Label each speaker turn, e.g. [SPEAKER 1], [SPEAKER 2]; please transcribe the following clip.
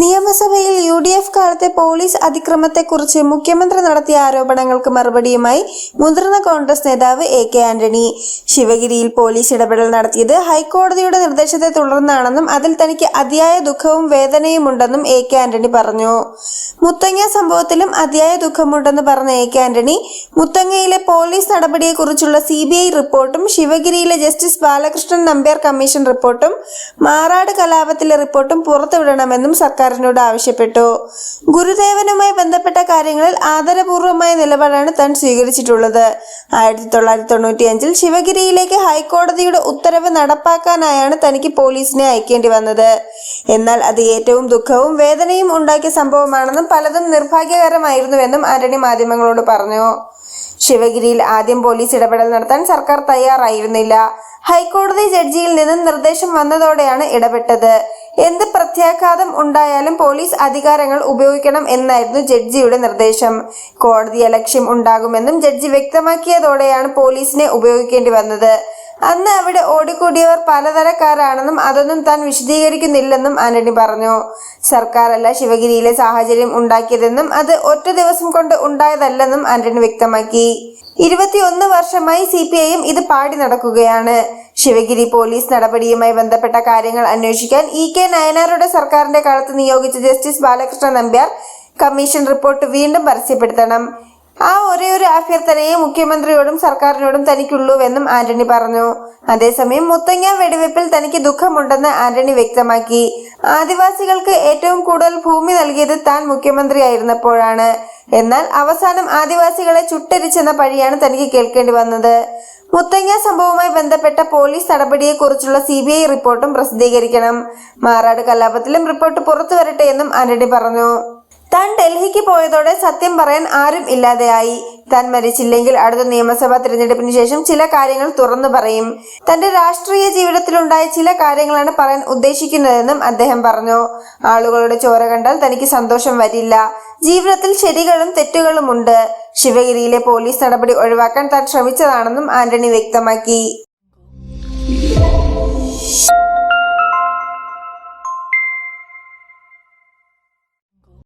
[SPEAKER 1] നിയമസഭയിൽ U D F കാലത്തെ police അതിക്രമത്തെക്കുറിച്ച് മുഖ്യമന്ത്രി നടത്തിയ ആരോപണങ്ങൾക്ക് മറുപടിയുമായി മുതിർന്ന കോൺഗ്രസ് നേതാവ് എ കെ ആന്റണി. ശിവഗിരിയിൽ പോലീസ് ഇടപെടൽ നടത്തിയത് ഹൈക്കോടതിയുടെ നിർദ്ദേശത്തെ തുടർന്നാണെന്നും അതിൽ തനിക്ക് അതിയായ ദുഃഖവും വേദനയും ഉണ്ടെന്നും എ കെ ആന്റണി പറഞ്ഞു. മുത്തങ്ങ സംഭവത്തിലും അതിയായ ദുഃഖമുണ്ടെന്ന് പറഞ്ഞ എ കെ ആന്റണി മുത്തങ്ങയിലെ പോലീസ് നടപടിയെക്കുറിച്ചുള്ള സി ബി ഐ റിപ്പോർട്ടും ശിവഗിരിയിലെ ജസ്റ്റിസ് ബാലകൃഷ്ണൻ നമ്പ്യാർ കമ്മീഷൻ റിപ്പോർട്ടും മാറാട് കലാപത്തിലെ റിപ്പോർട്ടും പുറത്തുവിടണമെന്നും സർക്കാരിനോട് ആവശ്യപ്പെട്ടു. ഗുരുദേവനുമായി ബന്ധപ്പെട്ട കാര്യങ്ങളിൽ ആദരപൂർവമായ നിലപാടാണ് താൻ സ്വീകരിച്ചിട്ടുള്ളത്. ആയിരത്തി തൊള്ളായിരത്തി തൊണ്ണൂറ്റി അഞ്ചിൽ ശിവഗിരിയിലേക്ക് ഹൈക്കോടതിയുടെ ഉത്തരവ് നടപ്പാക്കാനായാണ് തനിക്ക് പോലീസിനെ അയക്കേണ്ടി വന്നത്. എന്നാൽ അത് ഏറ്റവും ദുഃഖവും വേദനയും ഉണ്ടാക്കിയ സംഭവമാണെന്നും പലതും നിർഭാഗ്യകരമായിരുന്നുവെന്നും ആന്റണി മാധ്യമങ്ങളോട് പറഞ്ഞു. ശിവഗിരിയിൽ ആദ്യം പോലീസ് ഇടപെടൽ നടത്താൻ സർക്കാർ തയ്യാറായിരുന്നില്ല. ഹൈക്കോടതി ജഡ്ജിയിൽ നിന്നും നിർദ്ദേശം വന്നതോടെയാണ് ഇടപെട്ടത്. എന്ത് പ്രത്യാഘാതം ഉണ്ടായാലും പോലീസ് അധികാരങ്ങൾ ഉപയോഗിക്കണം എന്നായിരുന്നു ജഡ്ജിയുടെ നിർദ്ദേശം. കോടതി അലക്ഷ്യം ഉണ്ടാകുമെന്നും ജഡ്ജി വ്യക്തമാക്കിയതോടെയാണ് പോലീസിനെ ഉപയോഗിക്കേണ്ടി വന്നത്. അന്ന് അവിടെ ഓടിക്കൂടിയവർ പലതരക്കാരാണെന്നും അതൊന്നും താൻ വിശദീകരിക്കുന്നില്ലെന്നും ആന്റണി പറഞ്ഞു. സർക്കാരല്ല ശിവഗിരിയിലെ സാഹചര്യം ഉണ്ടാക്കിയതെന്നും അത് ഒറ്റ ദിവസം കൊണ്ട് ഉണ്ടായതല്ലെന്നും ആന്റണി വ്യക്തമാക്കി. ഇരുപത്തിയൊന്ന് വർഷമായി സി പി ഐയും ഇത് പാടി നടക്കുകയാണ്. ശിവഗിരി പോലീസ് നടപടിയുമായി ബന്ധപ്പെട്ട കാര്യങ്ങൾ അന്വേഷിക്കാൻ ഇ കെ നയനാറുടെ സർക്കാരിന്റെ കാലത്ത് നിയോഗിച്ച justice Balakrishnan Nambiar commission report വീണ്ടും പരസ്യപ്പെടുത്തണം. ആ ഒരേ ഒരു അഭ്യർത്ഥനയെ മുഖ്യമന്ത്രിയോടും സർക്കാരിനോടും തനിക്കുള്ളൂവെന്നും ആന്റണി പറഞ്ഞു. അതേസമയം മുത്തങ്ങ വെടിവെപ്പിൽ തനിക്ക് ദുഃഖമുണ്ടെന്ന് ആന്റണി വ്യക്തമാക്കി. ആദിവാസികൾക്ക് ഏറ്റവും കൂടുതൽ ഭൂമി നൽകിയത് താൻ മുഖ്യമന്ത്രിയായിരുന്നപ്പോഴാണ്. എന്നാൽ അവസാനം ആദിവാസികളെ ചുട്ടരിച്ചെന്ന പഴിയാണ് തനിക്ക് കേൾക്കേണ്ടി വന്നത്. മുത്തങ്ങ സംഭവവുമായി ബന്ധപ്പെട്ട പോലീസ് നടപടിയെക്കുറിച്ചുള്ള സി ബി ഐ റിപ്പോർട്ടും പ്രസിദ്ധീകരിക്കണം. മാറാട് കലാപത്തിലും റിപ്പോർട്ട് പുറത്തു വരട്ടെ എന്നും ആന്റണി പറഞ്ഞു. താൻ ഡൽഹിക്ക് പോയതോടെ സത്യം പറയാൻ ആരും ഇല്ലാതെയായി. താൻ മരിച്ചില്ലെങ്കിൽ അടുത്ത നിയമസഭാ തിരഞ്ഞെടുപ്പിന് ശേഷം ചില കാര്യങ്ങൾ തുറന്നു പറയും. തന്റെ രാഷ്ട്രീയ ജീവിതത്തിലുണ്ടായ ചില കാര്യങ്ങളാണ് പറയാൻ ഉദ്ദേശിക്കുന്നതെന്നും അദ്ദേഹം പറഞ്ഞു. ആളുകളുടെ ചോര കണ്ടാൽ തനിക്ക് സന്തോഷം വരില്ല. ജീവിതത്തിൽ ശരികളും തെറ്റുകളുമുണ്ട്. ശിവഗിരിയിലെ പോലീസ് നടപടി ഒഴിവാക്കാൻ താൻ ശ്രമിച്ചതാണെന്നും ആന്റണി വ്യക്തമാക്കി.